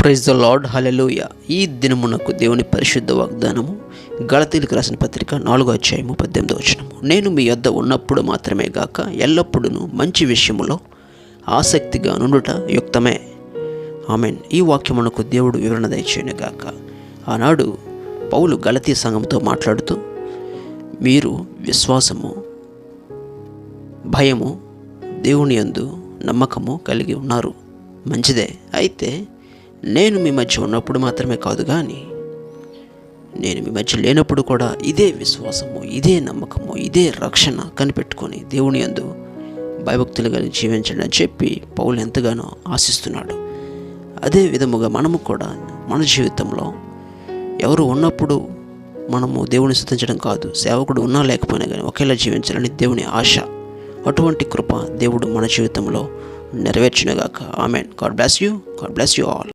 Praise the lord hallelujah ఈ దినమునకు దేవుని పరిశుద్ధ వాగ్దానము గళతీలకు రాసిన పత్రిక నాలుగో అధ్యాయము పద్దెనిమిదో వచనము. నేను మీ యొద్ద ఉన్నప్పుడు మాత్రమే గాక ఎల్లప్పుడూ మంచి విషయములో ఆసక్తిగా నుండుట యుక్తమే. ఆమెన్. ఈ వాక్యమునకు దేవుడు వివరణ దయచేయను గాక. ఆనాడు పౌలు గలతీ సంఘంతో మాట్లాడుతూ మీరు విశ్వాసము భయము దేవుని యందు నమ్మకము కలిగి ఉన్నారు. మంచిదే. అయితే నేను మీ మధ్య ఉన్నప్పుడు మాత్రమే కాదు కానీ నేను మీ మధ్య లేనప్పుడు కూడా ఇదే విశ్వాసము ఇదే నమ్మకము ఇదే రక్షణ కనిపెట్టుకొని దేవుని యందు భయభక్తులు జీవించండి అని చెప్పి పౌలు ఎంతగానో ఆశిస్తున్నాడు. అదే విధముగా మనము కూడా మన జీవితంలో ఎవరు ఉన్నప్పుడు మనము దేవుని స్థుతించడం కాదు సేవకుడు ఉన్నా లేకపోయినా కానీ ఒకేలా జీవించాలని దేవుని ఆశ. అటువంటి కృప దేవుడు మన జీవితంలో నెరవేర్చునుగాక. Amen. God bless you. God bless you all.